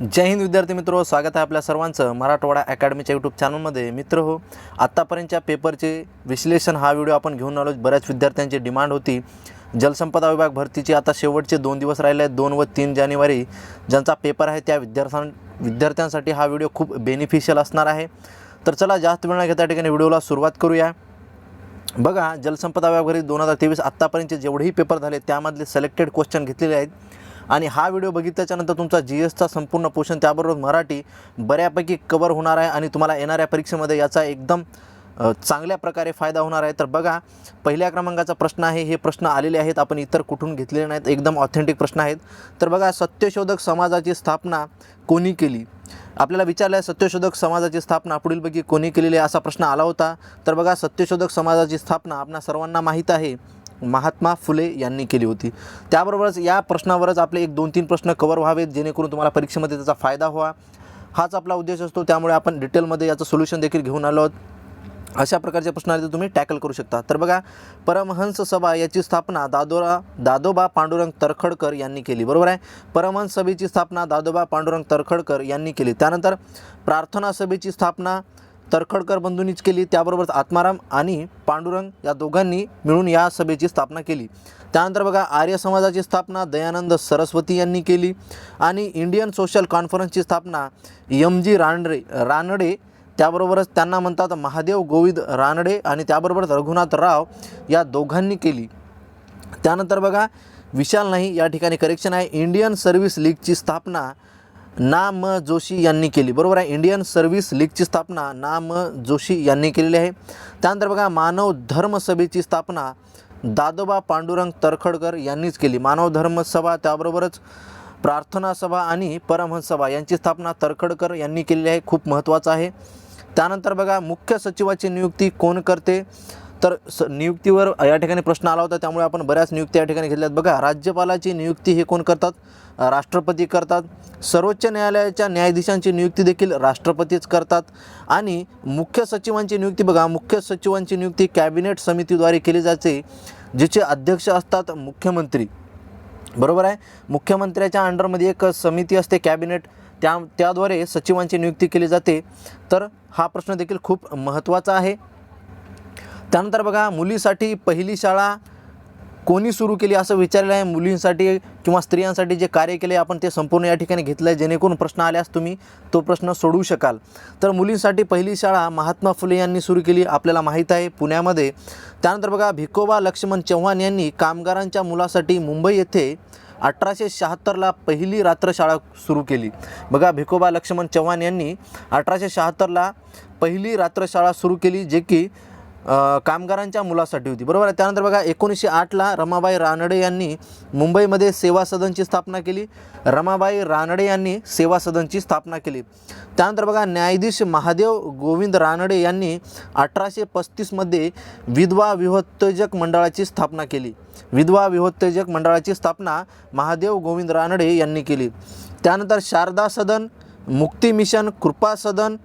जय हिंद विद्यार्थी मित्र. स्वागत आहे आपल्या सर्वांचं मराठवाडा अकॅडमीच्या यूट्यूब चॅनलमध्ये. मित्र हो आत्तापर्यंतच्या पेपरचे विश्लेषण हा व्हिडिओ आपण घेऊन आलो. बऱ्याच विद्यार्थ्यांची डिमांड होती. जलसंपदा विभाग भरतीची आता शेवटचे दोन दिवस राहिले आहेत. दोन व तीन जानेवारी ज्यांचा पेपर आहे त्या विद्यार्थ्यां विद्यार्थ्यांसाठी हा व्हिडिओ खूप बेनिफिशियल असणार आहे. तर चला जास्त वेळ न घेता ठिकाणी व्हिडिओला सुरुवात करूया. बघा जलसंपदा विभाग भरती दोन हजार तेवीस आत्तापर्यंतचे जेवढेही पेपर झाले त्यामधले सिलेक्टेड क्वेश्चन घेतलेले आहेत. आणि हा व्हिडिओ बघितल्याच्यानंतर तुमचा जी एसचा संपूर्ण पोषण त्याबरोबर मराठी बऱ्यापैकी कवर होणार आहे आणि तुम्हाला येणाऱ्या परीक्षेमध्ये याचा एकदम चांगल्या प्रकारे फायदा होणार आहे. तर बघा पहिल्या क्रमांकाचा प्रश्न आहे. हे प्रश्न आलेले आहेत. आपण इतर कुठून घेतलेले नाहीत. एकदम ऑथेंटिक प्रश्न आहेत. तर बघा सत्यशोधक समाजाची स्थापना कोणी केली? आपल्याला विचारलं आहे सत्यशोधक समाजाची स्थापना पुढीलपैकी कोणी केलेली आहे असा प्रश्न आला होता. तर बघा सत्यशोधक समाजाची स्थापना आपणा सर्वांना माहीत आहे. महात्मा फुले यांनी केली होती. त्याबरोबरच या प्रश्नावरच आपले एक दोन तीन प्रश्न कवर व्हावेत जेणेकरून तुम्हाला परीक्षेमध्ये त्याचा फायदा व्हावा हाच आपला उद्देश असतो. त्यामुळे आपण डिटेलमध्ये याचं सोल्युशन देखील घेऊन आलो आहोत. अशा प्रकारच्या प्रश्न तुम्ही टॅकल करू शकता. तर बघा परमहंस सभा याची स्थापना दादोरा दादोबा पांडुरंग तरखडकर यांनी केली. बरोबर आहे? परमहंस सभेची स्थापना दादोबा पांडुरंग तरखडकर यांनी केली. त्यानंतर प्रार्थना सभेची स्थापना तरखडकर बंधूंनीच केली. त्याबरोबरच आत्माराम आणि पांडुरंग या दोघांनी मिळून या सभेची स्थापना केली. त्यानंतर बघा आर्य समाजाची स्थापना दयानंद सरस्वती यांनी केली आणि इंडियन सोशल कॉन्फरन्सची स्थापना एम जी रानडे रानडे त्याबरोबरच त्यांना म्हणतात महादेव गोविंद रानडे आणि त्याबरोबरच रघुनाथ राव या दोघांनी केली. त्यानंतर बघा विशाल नाही या ठिकाणी करेक्शन आहे. इंडियन सर्व्हिस लीगची स्थापना ना म जोशी यांनी केली. बरोबर आहे? इंडियन सर्व्हिस लीगची स्थापना ना म जोशी यांनी केलेली आहे. त्यानंतर बघा मानव धर्म सभेची स्थापना दादोबा पांडुरंग तरखडकर यांनीच केली. मानव धर्म सभा त्याबरोबरच प्रार्थना सभा आणि परमहंस सभा यांची स्थापना तरखडकर यांनी केलेली आहे. खूप महत्त्वाचं आहे. त्यानंतर बघा मुख्य सचिवाची नियुक्ती कोण करते? तर स नियुक्तीवर या ठिकाणी प्रश्न आला होता त्यामुळे आपण बऱ्याच नियुक्ती या ठिकाणी घेतल्यात. बघा राज्यपालाची नियुक्ती हे कोण करतात? राष्ट्रपती करतात. सर्वोच्च न्यायालयाच्या न्यायाधीशांची नियुक्ती देखील राष्ट्रपतीच करतात. आणि मुख्य सचिवांची नियुक्ती बघा मुख्य सचिवांची नियुक्ती कॅबिनेट समितीद्वारे केली जाते जिचे अध्यक्ष असतात मुख्यमंत्री. बरोबर आहे? मुख्यमंत्र्याच्या अंडरमध्ये एक समिती असते कॅबिनेट. त्या त्याद्वारे सचिवांची नियुक्ती केली जाते. तर हा प्रश्न देखील खूप महत्त्वाचा आहे. त्यानंतर बघा मुलीसाठी पहिली शाळा कोणी सुरू केली असं विचारलं आहे? मुलींसाठी किंवा स्त्रियांसाठी जे कार्य केले आपण ते संपूर्ण या ठिकाणी घेतलं आहे जेणेकरून प्रश्न आल्यास तुम्ही तो प्रश्न सोडवू शकाल. तर मुलींसाठी पहिली शाळा महात्मा फुले यांनी सुरू केली आपल्याला माहीत आहे पुण्यामध्ये. त्यानंतर बघा भिकोबा लक्ष्मण चव्हाण यांनी कामगारांच्या मुलासाठी मुंबई येथे अठराशे शहात्तरला पहिली रात्रशाळा सुरू केली. बघा भिकोबा लक्ष्मण चव्हाण यांनी अठराशे शहात्तरला पहिली रात्रशाळा सुरू केली जे की कामगारांच्या मुलासाठी होती. बरोबर आहे? त्यानंतर बघा एकोणीसशे आठला रमाबाई रानडे यांनी मुंबईमध्ये सेवा सदनची स्थापना केली. रमाबाई रानडे यांनी सेवा सदनची स्थापना केली. त्यानंतर बघा न्यायाधीश महादेव गोविंद रानडे यांनी अठराशे पस्तीसमध्ये विधवा विहोत्तेजक मंडळाची स्थापना केली. विधवा विहोत्तेजक मंडळाची स्थापना महादेव गोविंद रानडे यांनी केली. त्यानंतर शारदा सदन मुक्ती मिशन कृपा सदन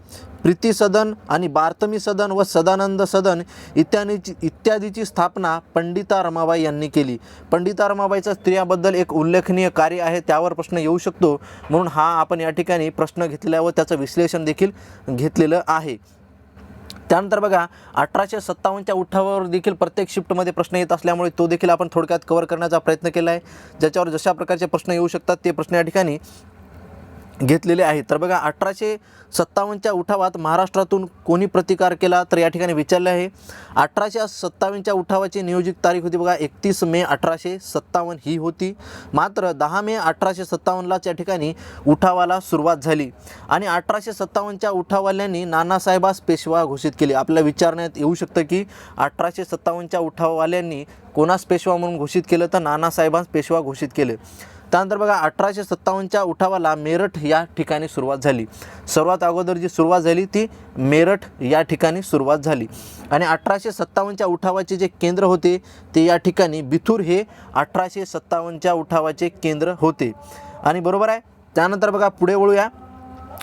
प्रीती सदन आणि बारतमी सदन व सदानंद सदन इत्यादीची इत्यादीची स्थापना पंडिता रमाबाई यांनी केली. पंडिता रमाबाईचा स्त्रियाबद्दल एक उल्लेखनीय कार्य आहे त्यावर प्रश्न येऊ शकतो. म्हणून हा आपण या ठिकाणी प्रश्न घेतलेला व त्याचं विश्लेषण देखील घेतलेलं आहे. त्यानंतर बघा अठराशे सत्तावन्नच्या उठावावर देखील प्रत्येक शिफ्टमध्ये प्रश्न येत असल्यामुळे तो देखील आपण थोडक्यात कव्हर करण्याचा प्रयत्न केला आहे ज्याच्यावर जशा प्रकारचे प्रश्न येऊ शकतात ते प्रश्न या ठिकाणी घेतलेले आहेत. तर बघा अठराशे सत्तावन्नच्या उठावात महाराष्ट्रातून कोणी प्रतिकार केला तर या ठिकाणी विचारले आहे. अठराशे सत्तावन्नच्या उठावाची नियोजित तारीख होती बघा एकतीस मे अठराशे सत्तावन्न ही होती. मात्र दहा मे अठराशे सत्तावन्नलाच या ठिकाणी उठावाला सुरुवात झाली. आणि अठराशे सत्तावन्नच्या उठावाल्यांनी नानासाहेबास पेशवा घोषित केले. आपल्याला विचारण्यात येऊ शकतं की अठराशे सत्तावन्नच्या उठाववाल्यांनी कोणास पेशवा म्हणून घोषित केलं तर नानासाहेबांस पेशवा घोषित केले. त्यानंतर बघा अठराशे सत्तावन्नच्या उठावाला मेरठ या ठिकाणी सुरुवात झाली. सर्वात अगोदर जी सुरुवात झाली ती मेरठ या ठिकाणी सुरुवात झाली. आणि अठराशे सत्तावन्नच्या उठावाचे जे केंद्र होते ते या ठिकाणी बिथूर हे अठराशे सत्तावन्नच्या उठावाचे केंद्र होते. आणि बरोबर आहे? त्यानंतर बघा पुढे वळूया.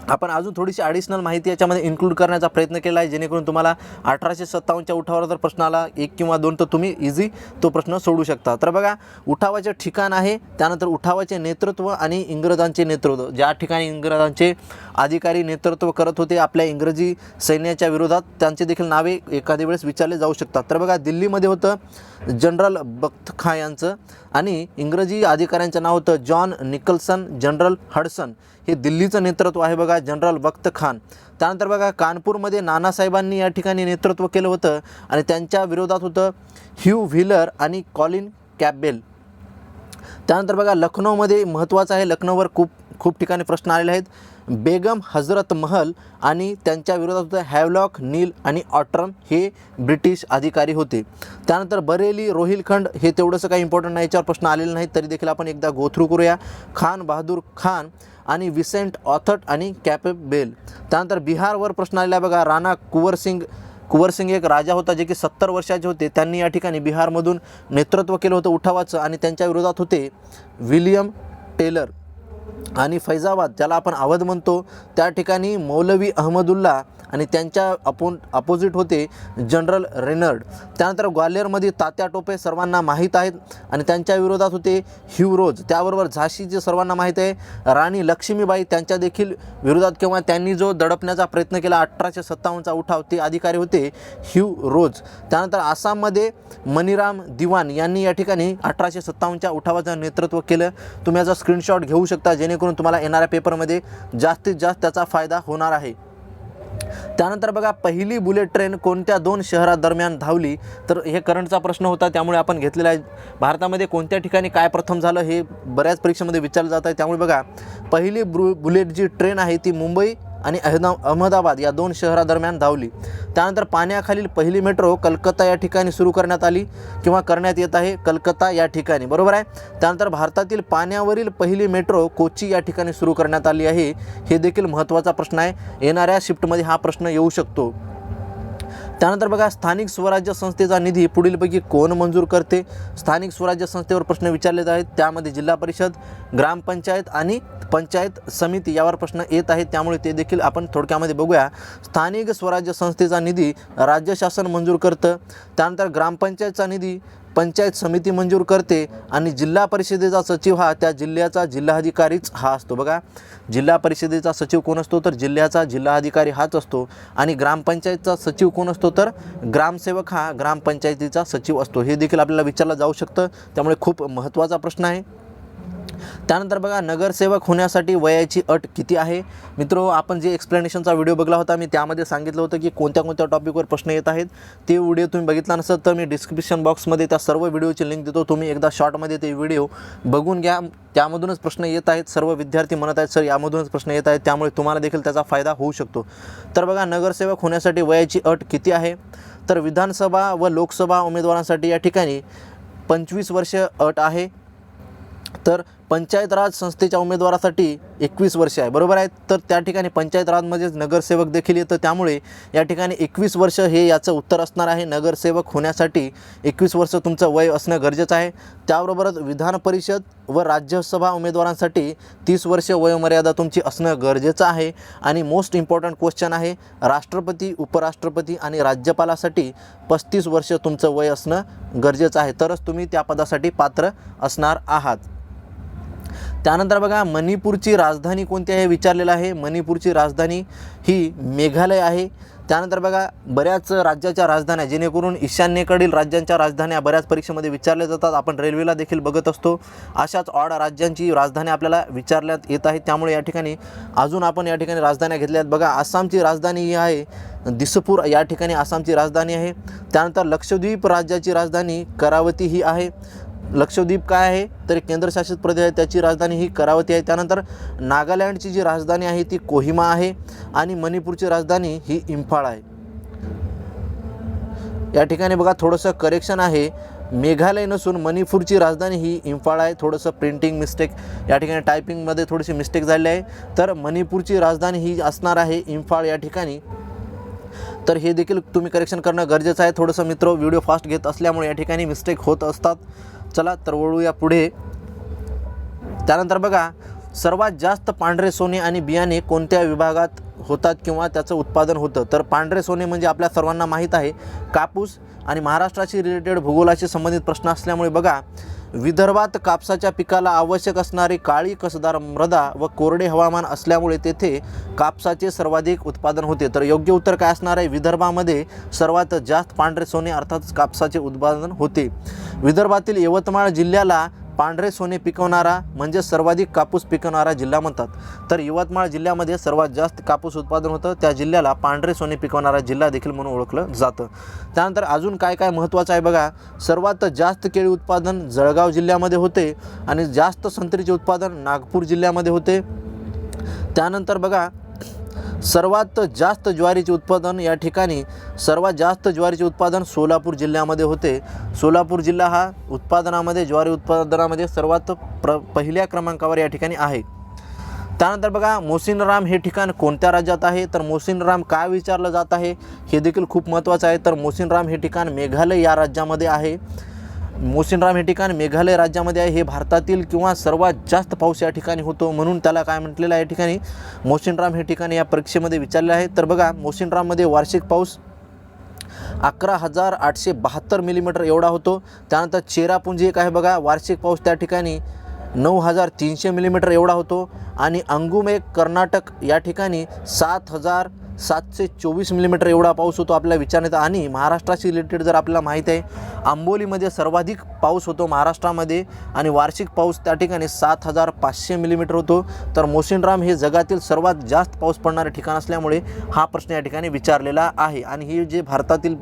आपण अजून थोडीशी ॲडिशनल माहिती याच्यामध्ये इन्क्लूड करण्याचा प्रयत्न केला आहे जेणेकरून तुम्हाला अठराशे सत्तावन्नच्या उठावावर जर प्रश्न आला एक किंवा दोन तर तुम्ही इझी तो प्रश्न सोडू शकता. तर बघा उठावाचे ठिकाण आहे त्यानंतर उठावाचे नेतृत्व आणि इंग्रजांचे नेतृत्व. ज्या ठिकाणी इंग्रजांचे अधिकारी नेतृत्व करत होते आपल्या इंग्रजी सैन्याच्या विरोधात त्यांचे देखील नावे एखाद्या वेळेस विचारले जाऊ शकतात. तर बघा दिल्लीमध्ये होतं जनरल बख्तखा यांचं. आणि इंग्रजी अधिकाऱ्यांचं नाव होतं जॉन निकल्सन जनरल हडसन. हे दिल्लीचं नेतृत्व आहे बघा जनरल बख्त खान त्यानंतर बघा कानपूरमध्ये नानासाहेबांनी या ठिकाणी नेतृत्व केलं होतं. आणि त्यांच्या विरोधात होतं ह्यू व्हीलर आणि कॉलिन कॅबेल. त्यानंतर बघा लखनौमध्ये महत्त्वाचं आहे लखनौवर खूप खूप ठिकाणी प्रश्न आलेले आहेत. बेगम हजरत महल आणि त्यांच्या विरोधात होतं हॅवलॉक नील आणि ऑट्रम हे ब्रिटिश अधिकारी होते. त्यानंतर बरेली रोहिलखंड हे तेवढंसं काही इम्पॉर्टंट नाही याच्यावर प्रश्न आलेला नाहीत तरी देखील आपण एकदा गोथ्रू करूया. खान बहादूर खान आणि विसेंट ऑथट आणि कॅपेबेल. त्यानंतर बिहारवर प्रश्न आलेला आहे बघा राणा कुंवरसिंग कुंवरसिंग एक राजा होता जे की सत्तर वर्षाचे होते. त्यांनी या ठिकाणी बिहारमधून नेतृत्व केलं होतं उठावाचं आणि त्यांच्या विरोधात होते विलियम टेलर. आणि फैजाबाद ज्याला आपण अवध म्हणतो त्या ठिकाणी मौलवी अहमदुल्ला आणि त्यांच्या अपोन अपोजिट होते जनरल रेनर्ड. त्यानंतर ग्वाल्हेरमध्ये तात्या टोपे सर्वांना माहीत आहेत आणि त्यांच्या विरोधात होते हिवरोज त्याबरोबर झाशीचे सर्वांना माहीत आहे. राणी लक्ष्मीबाई त्यांच्या देखील विरोधात किंवा त्यांनी जो दडपण्याचा प्रयत्न केला अठराशे सत्तावन्नचा उठाव ते अधिकारी होते ह्यू रोज. त्यानंतर आसाममध्ये मणिराम दिवान यांनी या ठिकाणी अठराशे सत्तावन्नच्या उठावाचं नेतृत्व केलं. तुम्ही याचा स्क्रीनशॉट घेऊ शकता जेणेकरून तुम्हाला येणाऱ्या पेपरमध्ये जास्तीत जास्त त्याचा फायदा होणार आहे. त्यानंतर बघा पहिली बुलेट ट्रेन कोणत्या दोन शहरादरम्यान धावली? तर हे करंटचा प्रश्न होता त्यामुळे आपण घेतलेला आहे. भारतामध्ये कोणत्या ठिकाणी काय प्रथम झालं हे बऱ्याच परीक्षेमध्ये विचारलं जात आहे. त्यामुळे बघा पहिली ब्रु बुलेट जी ट्रेन आहे ती मुंबई आणि अहदा अहमदाबाद या दोन शहरादरम्यान धावली. त्यानंतर पाण्याखालील पहिली मेट्रो कलकत्ता या ठिकाणी सुरू करण्यात आली किंवा करण्यात येत आहे कलकत्ता या ठिकाणी. बरोबर आहे? त्यानंतर भारतातील पाण्यावरील पहिली मेट्रो कोची या ठिकाणी सुरू करण्यात आली आहे. हे देखील महत्त्वाचा प्रश्न आहे. येणाऱ्या शिफ्टमध्ये हा प्रश्न येऊ शकतो. त्यानंतर बघा स्थानिक स्वराज्य संस्थेचा निधी पुढीलपैकी कोण मंजूर करते? स्थानिक स्वराज्य संस्थेवर प्रश्न विचारले आहेत. त्यामध्ये जिल्हा परिषद ग्रामपंचायत आणि पंचायत समिती यावर प्रश्न येत आहेत. त्यामुळे ते देखील आपण थोडक्यामध्ये बघूया. स्थानिक स्वराज्य संस्थेचा निधी राज्य शासन मंजूर करतं. त्यानंतर ग्रामपंचायतचा निधी पंचायत समिती मंजूर करते आणि जिल्हा परिषदेचा सचिव हा त्या जिल्ह्याचा जिल्हाधिकारीच हा असतो. बघा जिल्हा परिषदेचा सचिव कोण असतो तर जिल्ह्याचा जिल्हाधिकारी हाच असतो आणि ग्रामपंचायतचा सचिव कोण असतो तर ग्रामसेवक हा ग्रामपंचायतीचा सचिव असतो. हे देखील आपल्याला विचारलं जाऊ शकतं. त्यामुळे खूप महत्त्वाचा प्रश्न आहे. त्यानंतर बघा नगरसेवक होण्यासाठी वयाची अट किती आहे? मित्रो आपण जे एक्सप्लेनेशनचा व्हिडिओ बघला होता मी त्यामध्ये सांगितलं होतं की कोणत्या कोणत्या टॉपिकवर प्रश्न येत आहेत. ते व्हिडिओ तुम्ही बघितला नसेल तर मी डिस्क्रिप्शन बॉक्समध्ये त्या सर्व व्हिडिओची लिंक देतो. तुम्ही एकदा शॉर्टमध्ये ते व्हिडिओ बघून घ्या. त्यामधूनच प्रश्न येत आहेत. सर्व विद्यार्थी म्हणत आहेत सर यामधूनच प्रश्न येत आहेत. त्यामुळे तुम्हाला देखील त्याचा फायदा होऊ शकतो. तर बघा नगरसेवक होण्यासाठी वयाची अट किती आहे? तर विधानसभा व लोकसभा उमेदवारांसाठी या ठिकाणी पंचवीस वर्ष अट आहे. तर पंचायत राज संस्थेच्या उमेदवारासाठी एकवीस वर्ष आहे. बरोबर आहे? तर त्या ठिकाणी पंचायत राजमध्येच नगरसेवक देखील येतं. त्यामुळे या ठिकाणी एकवीस वर्ष हे याचं उत्तर असणार आहे. नगरसेवक होण्यासाठी एकवीस वर्ष तुमचं वय असणं गरजेचं आहे. त्याबरोबरच विधान परिषद व राज्यसभा उमेदवारांसाठी तीस वर्ष वयोमर्यादा तुमची असणं गरजेचं आहे. आणि मोस्ट इम्पॉर्टंट क्वेश्चन आहे राष्ट्रपती उपराष्ट्रपती आणि राज्यपालासाठी पस्तीस वर्ष तुमचं वय असणं गरजेचं आहे. तरच तुम्ही त्या पदासाठी पात्र असणार आहात. त्यानंतर बघा मणिपूरची राजधानी कोणती आहे विचारलेलं आहे. मणिपूरची राजधानी ही मेघालय आहे. त्यानंतर बघा बऱ्याच राज्याच्या राजधान्या जेणेकरून ईशान्येकडील राज्यांच्या राजधान्या बऱ्याच परीक्षेमध्ये विचारल्या जातात. आपण रेल्वेला देखील बघत असतो. अशाच ऑड राज्यांची राजधानी आपल्याला विचारण्यात येत आहेत. त्यामुळे या ठिकाणी अजून आपण या ठिकाणी राजधान्या घेतल्या आहेत बघा आसामची राजधानी ही आहे. दिसपूर या ठिकाणी आसामची राजधानी आहे. त्यानंतर लक्षद्वीप राज्याची राजधानी करावती ही आहे. लक्षद्वीप काय आहे? तर केंद्रशासित प्रदेश आहे त्याची राजधानी ही करावती आहे. त्यानंतर नागालँडची जी राजधानी आहे ती कोहिमा आहे आणि मणिपूरची राजधानी ही इम्फाळ आहे. या ठिकाणी बघा थोडंसं करेक्शन आहे. मेघालय नसून मणिपूरची राजधानी ही इम्फाळ आहे. थोडंसं प्रिंटिंग मिस्टेक या ठिकाणी टायपिंगमध्ये थोडीशी मिस्टेक झाली आहे. तर मणिपूरची राजधानी ही असणार आहे इम्फाळ या ठिकाणी. तर हे देखील तुम्ही करेक्शन करणं गरजेचं आहे. थोडंसं मित्र व्हिडिओ फास्ट घेत असल्यामुळे या ठिकाणी मिस्टेक होत असतात. चला तर वळूया पुढे. त्यानंतर बघा सर्वात जास्त पांढरे सोने आणि बियाणे कोणत्या विभागात होतात किंवा त्याचं उत्पादन होतं? तर पांढरे सोने म्हणजे आपल्या सर्वांना माहीत आहे. कापूस आणि महाराष्ट्राशी रिलेटेड भूगोलाशी संबंधित प्रश्न असल्यामुळे बघा विदर्भात कापसाच्या पिकाला आवश्यक असणारी काळी कसदार मृदा व कोरडे हवामान असल्यामुळे तेथे कापसाचे सर्वाधिक उत्पादन होते. तर योग्य उत्तर काय असणार आहे? विदर्भामध्ये सर्वात जास्त पांढरे सोने अर्थात कापसाचे उत्पादन होते. विदर्भातील यवतमाळ जिल्ह्याला पांढरे सोने पिकवणारा म्हणजे सर्वाधिक कापूस पिकवणारा जिल्हा म्हणतात. तर यवतमाळ जिल्ह्यामध्ये सर्वात जास्त कापूस उत्पादन होतं. त्या जिल्ह्याला पांढरे सोने पिकवणारा जिल्हा देखील म्हणून ओळखलं जातं. त्यानंतर अजून काय काय महत्त्वाचं आहे बघा. सर्वात जास्त केळी उत्पादन जळगाव जिल्ह्यामध्ये होते आणि जास्त संत्रीचे उत्पादन नागपूर जिल्ह्यामध्ये होते. त्यानंतर बघा सर्वात जास्त ज्वारीचे उत्पादन या ठिकाणी सर्वात जास्त ज्वारीचे उत्पादन सोलापूर जिल्ह्यामध्ये होते. सोलापूर जिल्हा हा उत्पादनामध्ये ज्वारी उत्पादनामध्ये सर्वात प्र पहिल्या क्रमांकावर या ठिकाणी आहे. त्यानंतर बघा मोसिनराम हे ठिकाण कोणत्या राज्यात आहे? तर मोसिनराम काय विचारलं जात आहे? हे देखील खूप महत्त्वाचं आहे. तर मोसिनराम हे ठिकाण मेघालय या राज्यामध्ये आहे. मोसिनराम हे ठिकाण मेघालय राज्यामध्ये आहे. हे भारतातील किंवा सर्वात जास्त पाऊस या ठिकाणी होतो म्हणून त्याला काय म्हटलेलं आहे या ठिकाणी? मोसिनराम हे ठिकाणी या परीक्षेमध्ये विचारले आहे. तर बघा मोसिनराममध्ये वार्षिक पाऊस अकरा हजार आठशे बहात्तर मिलीमीटर एवढा होतो. त्यानंतर चेरापुंजी एक आहे बघा वार्षिक पाऊस त्या ठिकाणी नऊ हजार तीनशे मिलीमीटर एवढा होतो. आणि अंगुमे कर्नाटक या ठिकाणी सात हजार सातशे चोवीस मिलीमीटर एवढा पाऊस होतो आपल्या विचारण्यात. आणि महाराष्ट्राशी रिलेटेड जर आपल्याला माहीत आहे आंबोलीमध्ये सर्वाधिक पाऊस होतो महाराष्ट्रामध्ये आणि वार्षिक पाऊस त्या ठिकाणी सात हजार पाचशे मिलीमीटर होतो. तर मोसिनराम हे जगातील सर्वात जास्त पाऊस पडणारे ठिकाण असल्यामुळे हा प्रश्न या ठिकाणी विचारलेला आहे. आणि हे जे भारतातील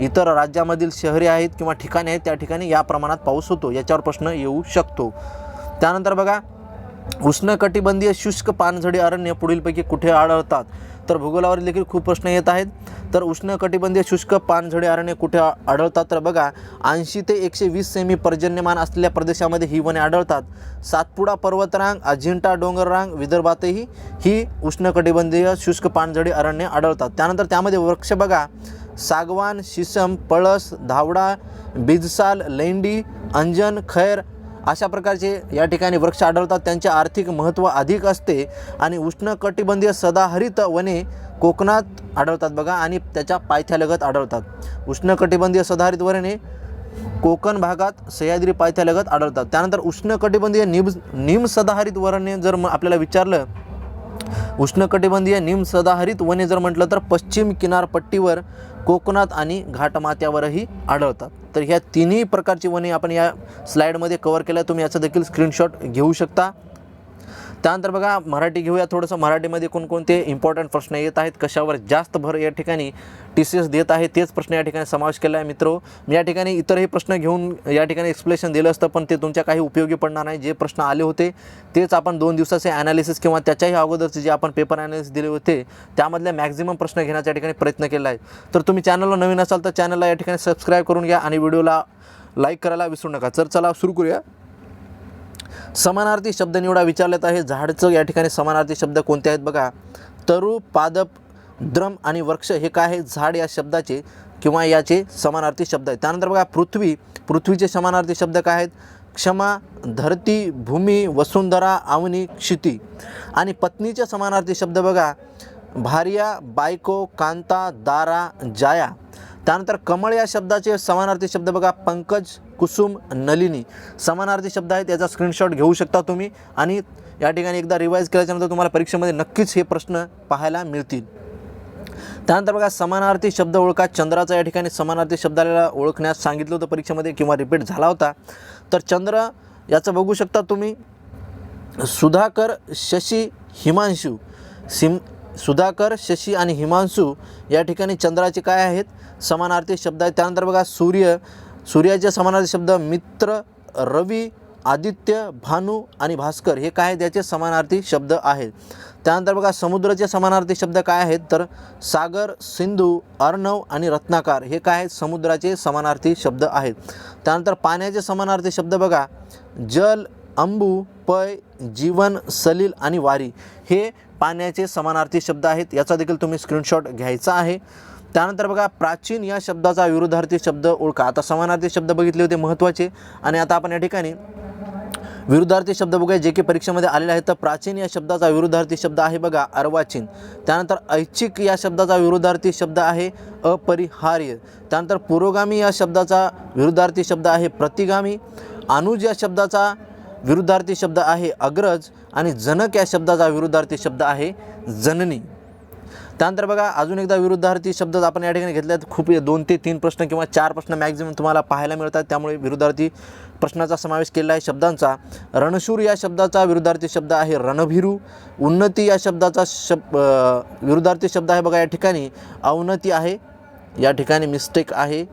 इतर राज्यामधील शहरे आहेत किंवा ठिकाणे आहेत त्या ठिकाणी या प्रमाणात पाऊस होतो याच्यावर प्रश्न येऊ शकतो. त्यानंतर बघा उष्णकटिबंधीय शुष्क पानझडी अरण्य पुढीलपैकी कुठे आढळतात? तर भूगोलावर देखील खूप प्रश्न येत आहेत. तर उष्णकटिबंधीय शुष्क पानझडी अरण्य कुठे आढळतात? तर बघा ऐंशी ते एकशे वीस सेमी पर्जन्यमान असलेल्या प्रदेशामध्ये ही वने आढळतात. सातपुडा पर्वतरांग अजिंठा डोंगररांग विदर्भातही ही उष्णकटिबंधीय शुष्क पानझडी अरण्य आढळतात. त्यानंतर त्यामध्ये वृक्ष बघा. सागवान शिसम पळस धावडा बिजसाल लेंडी अंजन खैर अशा प्रकारचे या ठिकाणी वृक्ष आढळतात. त्यांचे आर्थिक महत्त्व अधिक असते आणि उष्णकटिबंधीय सदाहरित वने कोकणात आढळतात बघा आणि त्याच्या पायथ्यालगत आढळतात. उष्णकटिबंधीय सदाहरित वने कोकण भागात सह्याद्री पायथ्यालगत आढळतात. त्यानंतर उष्णकटिबंधीय निम निम सदाहरित वरणे जर मग आपल्याला विचारलं उष्णकटिबंधीय निम सदाहरित वने जर म्हटलं तर पश्चिम किनारपट्टीवर कोकणात आणि घाटमाथ्यावरही आढळतात. तर ह्या तिन्ही प्रकारची वने आपण या स्लाईडमध्ये कवर केल्या. तुम्ही याचा देखील स्क्रीनशॉट घेऊ शकता. त्यानंतर बघा मराठी घेऊया थोडंसं. मराठीमध्ये कोणकोणते इम्पॉर्टंट प्रश्न येत आहेत? कशावर जास्त भर या ठिकाणी टी सी एस देत आहे? तेच प्रश्न या ठिकाणी समावेश केला आहे मित्र. मी या ठिकाणी इतरही प्रश्न घेऊन या ठिकाणी एक्सप्लेनेशन दिलं असतं पण ते तुमच्या काही उपयोगी पडणार नाही. जे प्रश्न आले होते तेच आपण दोन दिवसाचे ॲनालिसिस किंवा त्याच्याही अगोदरचे जे आपण पेपर ॲनालिसिस दिले होते त्यामधले मॅक्झिमम प्रश्न घेण्याच्या ठिकाणी प्रयत्न केला आहे. तर तुम्ही चॅनलला नवीन असाल तर चॅनलला या ठिकाणी सबस्क्राईब करून घ्या आणि व्हिडिओला लाईक करायला विसरू नका. तर चला सुरू करूया. समानार्थी शब्द निवडा विचारलेत आहे. झाडचं या ठिकाणी समानार्थी शब्द कोणते आहेत बघा? तरु पादप द्रम आणि वृक्ष हे काय आहे? झाड या शब्दाचे किंवा याचे समानार्थी शब्द आहेत. त्यानंतर बघा पृथ्वी. पृथ्वीचे समानार्थी शब्द काय आहेत? क्षमा धरती भूमी वसुंधरा आवनी क्षिती. आणि पत्नीचे समानार्थी शब्द बघा भार्या बायको कांता दारा जाया. त्यानंतर कमळ या शब्दाचे समानार्थी शब्द बघा पंकज कुसुम नलिनी. समानार्थी शब्द आहेत याचा स्क्रीनशॉट घेऊ शकता तुम्ही. आणि या ठिकाणी एकदा रिवाईज केल्याच्यानंतर तुम्हाला परीक्षेमध्ये नक्कीच हे प्रश्न पाहायला मिळतील. त्यानंतर बघा समानार्थी शब्द ओळखा. चंद्राचा या ठिकाणी समानार्थी शब्दाला ओळखण्यास सांगितलं होतं परीक्षेमध्ये किंवा रिपीट झाला होता. तर चंद्र याचं बघू शकता तुम्ही. सुधाकर शशी हिमांशू. सिम सुधाकर शशी आणि हिमांशू या ठिकाणी चंद्राचे काय आहेत? समानार्थी शब्द आहेत. त्यानंतर बघा सूर्य सूर्याचे समानार्थी शब्द मित्र रवी आदित्य भानू आणि भास्कर हे काय त्याचे समानार्थी शब्द आहेत. त्यानंतर बघा समुद्राचे समानार्थी शब्द काय आहेत? तर सागर सिंधू अर्णव आणि रत्नाकार हे काय आहेत? समुद्राचे समानार्थी शब्द आहेत. त्यानंतर पाण्याचे समानार्थी शब्द बघा. जल अंबू पय जीवन सलील आणि वारी हे पाण्याचे समानार्थी शब्द आहेत. याचा देखील तुम्ही स्क्रीनशॉट घ्यायचा आहे. त्यानंतर बघा प्राचीन या शब्दाचा विरुद्धार्थी शब्द ओळखा. आता समानार्थी शब्द बघितले होते महत्त्वाचे आणि आता आपण या ठिकाणी विरुद्धार्थी शब्द बघा जे की परीक्षेमध्ये आलेले आहेत. तर प्राचीन या शब्दाचा विरुद्धार्थी शब्द आहे बघा अर्वाचीन. त्यानंतर ऐच्छिक या शब्दाचा विरुद्धार्थी शब्द आहे अपरिहार्य. त्यानंतर पुरोगामी या शब्दाचा विरुद्धार्थी शब्द आहे प्रतिगामी. अनुज या शब्दाचा विरुद्धार्थी शब्द आहे अग्रज. आणि जनक या शब्दाचा विरुद्धार्थी शब्द आहे जननी. त्यानंतर बघा अजून एकदा विरुद्धार्थी शब्द आपण या ठिकाणी घेतले आहेत खूप दोन ते तीन प्रश्न किंवा चार प्रश्न मॅक्झिमम तुम्हाला पाहायला मिळतात. त्यामुळे विरुद्धार्थी प्रश्नाचा समावेश केलेला आहे शब्दांचा. रणशूर या शब्दाचा विरुद्धार्थी शब्द आहे रणभिरू. उन्नती या शब्दाचा शब विरुद्धार्थी शब्द आहे बघा या ठिकाणी. अवनती आहे. या ठिकाणी मिस्टेक आहे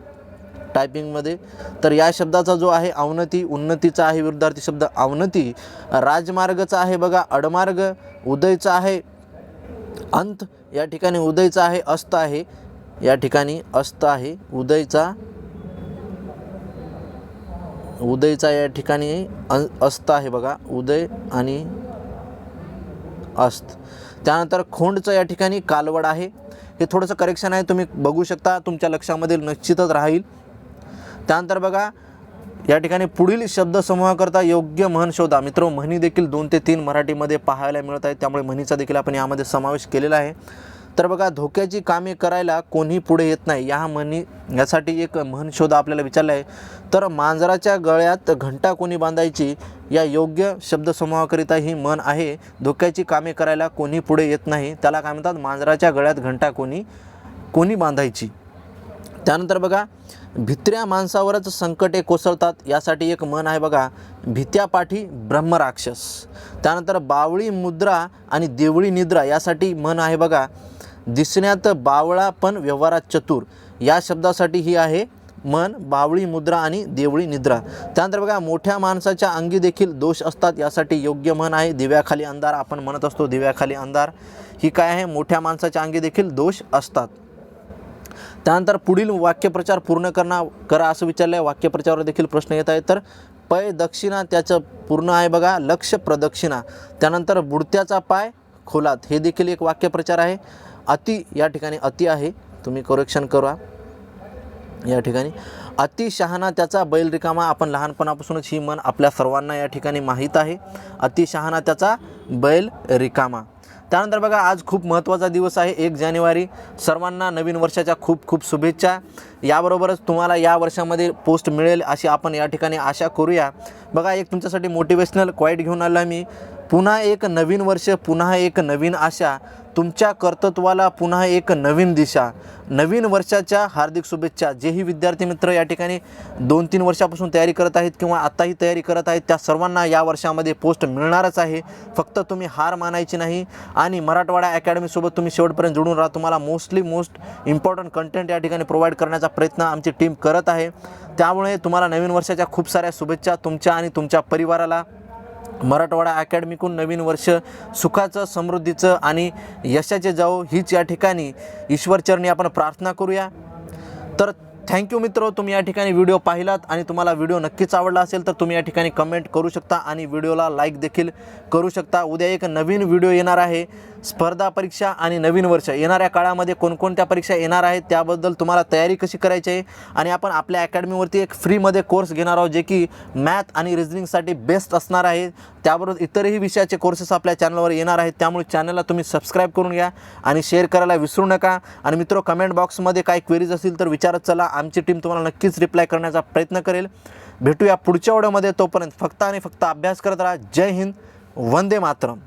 टायपिंगमध्ये तर या शब्दाचा जो आहे अवनती उन्नतीचा आहे विरुद्धार्थी शब्द अवनती. राजमार्गचा आहे बघा अडमार्ग. उदयचा आहे अंत. या ठिकाणी उदयचा आहे अस्त आहे. या ठिकाणी अस्त आहे. उदयचा उदयचा या ठिकाणी अस्त आहे बघा. उदय आणि अस्त. त्यानंतर खोंडचं या ठिकाणी कालवड आहे. हे थोडंसं करेक्शन आहे. तुम्ही बघू शकता. तुमच्या लक्षामध्ये निश्चितच राहील. त्यानंतर बघा या ठिकाणी पुढील शब्दसमूहाकरता योग्य म्हण शोधा. मित्र म्हणी देखील दोन ते तीन मराठीमध्ये पाहायला मिळत आहेत. त्यामुळे म्हणीचा देखील आपण यामध्ये समावेश केलेला आहे. तर बघा धोक्याची कामे करायला कोणी पुढे येत नाही. या म्हणी यासाठी एक म्हण शोधा आपल्याला विचारला आहे. तर मांजराच्या गळ्यात घंटा कोणी बांधायची? या योग्य शब्दसमूहाकरिता ही म्हण आहे. धोक्याची कामे करायला कोणी पुढे येत नाही. त्याला काय म्हणतात? मांजराच्या गळ्यात घंटा कोणी कोणी बांधायची? त्यानंतर बघा भित्र्या माणसावरच संकटे कोसळतात यासाठी एक मन आहे बघा भित्यापाठी ब्रह्मराक्षस त्यानंतर बावळी मुद्रा आणि देवळी निद्रा यासाठी मन आहे बघा दिसण्यात बावळा पण व्यवहारात चतुर. या शब्दासाठी ही आहे मन बावळी मुद्रा आणि देवळी निद्रा. त्यानंतर बघा मोठ्या माणसाच्या अंगी देखील दोष असतात यासाठी योग्य मन आहे दिव्याखाली अंधार आपण म्हणत असतो दिव्याखाली अंधार. ही काय आहे? मोठ्या माणसाच्या अंगी देखील दोष असतात. त्यानंतर पुढील वाक्यप्रचार पूर्ण करणा करा असं विचारलं आहे वाक्यप्रचारावर देखील प्रश्न येत आहे तर पय दक्षिणा त्याचं पूर्ण आहे बघा. लक्ष प्रदक्षिणा. त्यानंतर बुडत्याचा पाय खोलात. हे देखील एक वाक्यप्रचार आहे. अति या ठिकाणी अति आहे. तुम्ही करेक्शन करा. या ठिकाणी. अति शहाणा त्याचा बैल रिकामा. आपण लहानपणापासूनच ही मन आपल्या सर्वांना या ठिकाणी माहीत आहे. अति शहाणा त्याचा बैल रिकामा. त्यानंतर बघा आज खूप महत्त्वाचा दिवस आहे एक जानेवारी. सर्वांना नवीन वर्षाच्या खूप खूप शुभेच्छा. याबरोबरच तुम्हाला या वर्षामध्ये पोस्ट मिळेल अशी आपण या ठिकाणी आशा करूया. बघा एक तुमच्यासाठी मोटिवेशनल क्वाईट घेऊन आलो आहे मी पुन्हा एक नवीन वर्ष पुन्हा एक नवीन आशा. तुमच्या कर्तृत्वाला पुन्हा एक नवीन दिशा नवीन वर्षाच्या हार्दिक शुभेच्छा. जेही विद्यार्थी मित्र या ठिकाणी दोन तीन वर्षापासून तयारी करत आहेत किंवा आत्ताही तयारी करत आहेत त्या सर्वांना या वर्षामध्ये पोस्ट मिळणारच आहे. फक्त तुम्ही हार मानायची नाही आणि मराठवाडा अकॅडमीसोबत तुम्ही शेवटपर्यंत जोडून राहा. तुम्हाला मोस्टली मोस्ट इम्पॉर्टंट कंटेंट या ठिकाणी प्रोव्हाइड करण्याचा प्रयत्न आमची टीम करत आहे. त्यामुळे तुम्हाला नवीन वर्षाच्या खूप साऱ्या शुभेच्छा तुमच्या आणि तुमच्या परिवाराला. मराठवाडा अकॅडमीकडून नवीन वर्ष सुखाचं समृद्धीचं आणि यशाचे जाओ हीच या ठिकाणी ईश्वरचरणी आपण प्रार्थना करूया. तर थँक्यू मित्र तुम्ही या ठिकाणी व्हिडिओ पाहिलात आणि तुम्हाला व्हिडिओ नक्कीच आवडला असेल तर तुम्ही या ठिकाणी कमेंट करू शकता आणि व्हिडिओला लाईक देखील करू शकता. उद्या एक नवीन व्हिडिओ येणार आहे. स्पर्धा परीक्षा आणि नवीन वर्ष. येणाऱ्या काळामध्ये कोणकोणत्या परीक्षा येणार आहेत त्याबद्दल तुम्हाला तयारी कशी करायची आहे? आणि आपण आपल्या अकॅडमीवरती एक फ्रीमध्ये कोर्स घेणार आहोत जे की मॅथ आणि रिजनिंगसाठी बेस्ट असणार आहे. त्याबरोबर इतरही विषयाचे कोर्सेस आपल्या चॅनलवर येणार आहेत त्यामुळे चॅनलला तुम्ही सबस्क्राईब करून घ्या आणि शेअर करायला विसरू नका. आणि मित्र कमेंट बॉक्समध्ये काही क्वेरीज असतील तर विचारत चला आमची टीम तुम्हाला नक्कीच रिप्लाय करण्याचा प्रयत्न करेल. भेटूया पुढच्या ओढ्यामध्ये तोपर्यंत फक्त आणि फक्त अभ्यास करत राहा. जय हिंद वंदे मातरम.